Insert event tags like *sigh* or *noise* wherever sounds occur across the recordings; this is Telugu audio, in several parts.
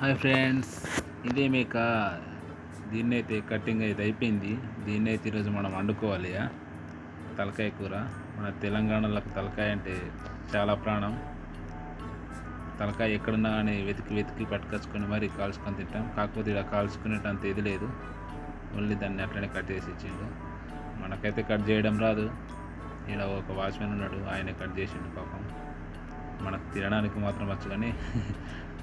హాయ్ ఫ్రెండ్స్ ఇదే మేక దీన్ని అయితే కటింగ్ అయితే అయిపోయింది. దీన్ని అయితే ఈరోజు మనం వండుకోవాలి తలకాయ కూర. మన తెలంగాణలో తలకాయ అంటే చాలా ప్రాణం. తలకాయ ఎక్కడున్నా కానీ వెతికి వెతికి పట్టుకొచ్చుకొని మరి కాల్చుకొని తింటాం. కాకపోతే ఇలా కాల్చుకునేటంత ఇది లేదు. ఓన్లీ దాన్ని అట్లనే కట్ చేసి ఇచ్చిండు. మనకైతే కట్ చేయడం రాదు. ఇక్కడ ఒక వాచ్మెన్ ఉన్నాడు ఆయన కట్ చేసిండు పాపం. మనకు తినడానికి మాత్రం వచ్చు కానీ *laughs*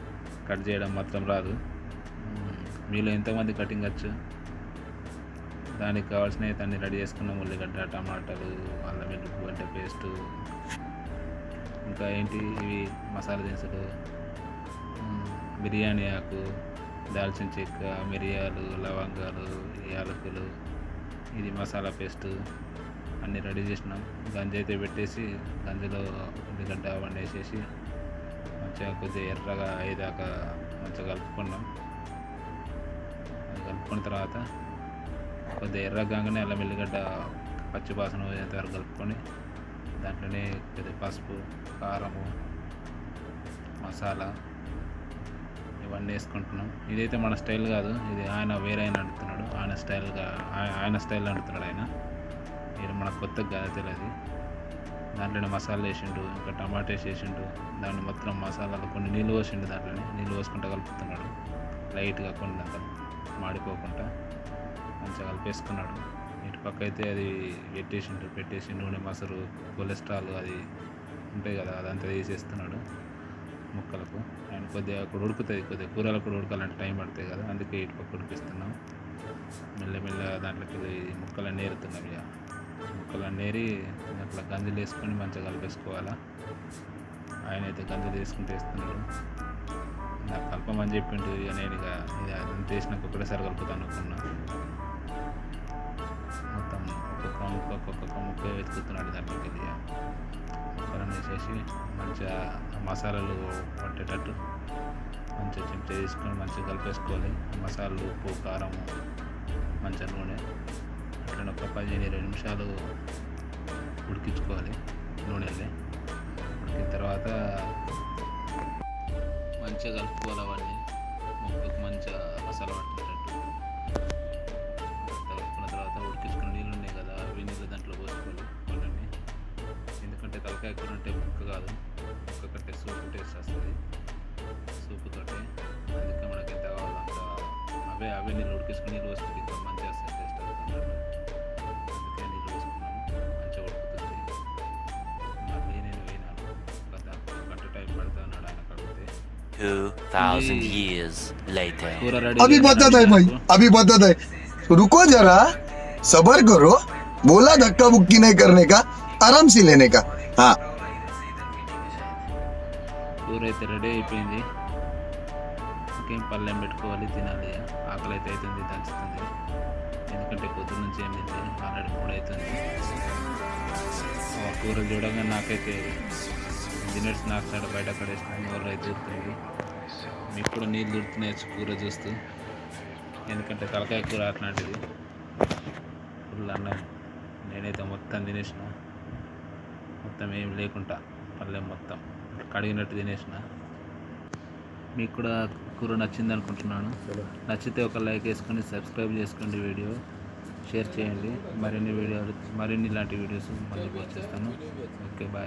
కట్ చేయడం మాత్రం రాదు. మీలో ఎంతమంది కటింగ్ వచ్చు? దానికి కావాల్సినవి అన్ని రెడీ చేసుకున్నాం. ఉల్లిగడ్డ టమాటాలు అల్లం వెల్లుల్లి అంటే పేస్టు. ఇంకా ఏంటి ఇవి మసాలా దినుసులు? బిర్యానీ ఆకు దాల్చిన చెక్క మిరియాలు లవంగాలు యాలకులు ఇది మసాలా పేస్టు అన్నీ రెడీ చేసినాం. గంజి అయితే పెట్టేసి గంజిలో ఉల్లిగడ్డ అవన్నీ వేసేసి మంచిగా కొద్దిగా ఎర్రగా అయ్యేదాకా మంచిగా కలుపుకున్నాం. అది కలుపుకున్న తర్వాత కొద్దిగా ఎర్రగా కాగానే అల్లం ఎల్లిగడ్డ పచ్చి వాసన పోయేంత వరకు కలుపుకొని దాంట్లోనే కొద్దిగా పసుపు కారము మసాలా ఇవన్నీ వేసుకుంటున్నాం. ఇదైతే మన స్టైల్ కాదు ఇది ఆయన వేరే ఆయన అడుగుతున్నాడు ఆయన స్టైల్గా ఆయన స్టైల్ అడుగుతున్నాడు ఆయన. ఇది మనకు కొత్తగా కాదు తెలియదు దాంట్లోనే మసాలా వేసిండు ఇంకా టమాటా వేసిండు దాన్ని మొత్తం మసాలాలు కొన్ని నీళ్ళు పోసిండు దాంట్లోనే నీళ్ళు పోసుకుంటా కలుపుతున్నాడు. లైట్గా కొన్ని అంత మాడిపోకుండా మంచిగా కలిపేసుకున్నాడు. ఇటు పక్క అయితే అది పెట్టేసిండు పెట్టేసి నూనె మసరు కొలెస్ట్రాల్ అది ఉంటాయి కదా అదంతా తీసేస్తున్నాడు ముక్కలకు. అండ్ కొద్దిగా అక్కడ ఉడుకుతుంది కొద్దిగా కూరలు కూడా ఉడకాలంటే టైం పడుతుంది కదా అందుకే ఇటు పక్క ఉడికిస్తున్నాం. మెల్లమెల్లగా దాంట్లోకి ముక్కలన్నీ ఏరుతున్నాం ఇక. ముక్కలన్నీ ఏరి అట్లా గంజలు వేసుకొని మంచిగా కలిపేసుకోవాలా. ఆయన అయితే గంజలు వేసుకుని తెస్తున్నాడు. నాకు కలపమని చెప్పిండు ఇక నేను ఇక ఇది అదంతా వేసినాక ఒకటేసారి కలుపుతాను అనుకున్నా. మొత్తం ఒక్కొక్క ముక్క ఒక్కొక్క ముక్క వెతుకుతున్నాడు దాంట్లోకి వెళ్ళి ముక్కలను వేసేసి మంచిగా మసాలాలు పట్టేటట్టు మంచిగా చెంచా తీసుకొని మంచిగా కలిపేసుకోవాలి. మసాలాలు ఉప్పు కారం మంచిగా నూనె. అట్లా ఒక పదిహేను ఇరవై నిమిషాలు ఉడికించుకోవాలి నూనెలో ఉడికిన తర్వాత మంచిగా కలుపుకోవాలి అవన్నీ. ముక్కకు మంచిగా మసాలా పట్టేటట్టు. కలుపుకున్న తర్వాత ఉడికించుకున్న నీళ్ళు ఉన్నాయి కదా అవి నీళ్ళు దాంట్లో పోసుకోవాలి వాళ్ళని ఎందుకంటే తలకాయ కూర ఉంటే ముక్క కాదు. ముక్క కట్టే సూపు టేస్ట్ వస్తుంది సూపు తోటే అందుకే మనకి ఎంత కావాలో అంత అవే అవే నీళ్ళు ఉడికించుకుని నీళ్ళు వస్తుంది 2000 years later. కూర రెడీ अभी बता दे भाई अभी बता दे रुको जरा सबर करो बोला धक्का बुक्की नहीं करने का आराम से लेने का हाँ కూర అయితే రెడీ అయిపోయింది ఇంకేం పళ్ళెం పెట్టుకోవాలి తినాలి ఆకలి అయితే అవుతుంది దంచుతుంది ఎందుకంటే పొద్దున్న నుంచి ఏం తింది ఆల్రెడీ మూడు అవుతుంది ఆ కూర చూడగా నాకైతే తినేసి నాకు సైడ్ బయట పడేసిన నోరు అయితే దొరుకుతుంది మీకు కూడా నీళ్ళు దొరుకుతున్నాయి కూర చూస్తూ. ఎందుకంటే తలకాయ కూర అట్లాంటిది. ఫుల్ అన్నం. నేనైతే మొత్తం తినేసిన. మొత్తం ఏం లేకుండా పల్లెం మొత్తం. కడిగినట్టు తినేసిన. మీకు కూడా కూర నచ్చింది అనుకుంటున్నాను. నచ్చితే ఒక లైక్ వేసుకొని సబ్స్క్రైబ్ చేసుకోండి వీడియో. షేర్ చేయండి. మరిన్ని వీడియోలు మరిన్ని ఇలాంటి వీడియోస్ మళ్ళీ వచ్చేస్తాను ఓకే బాయ్.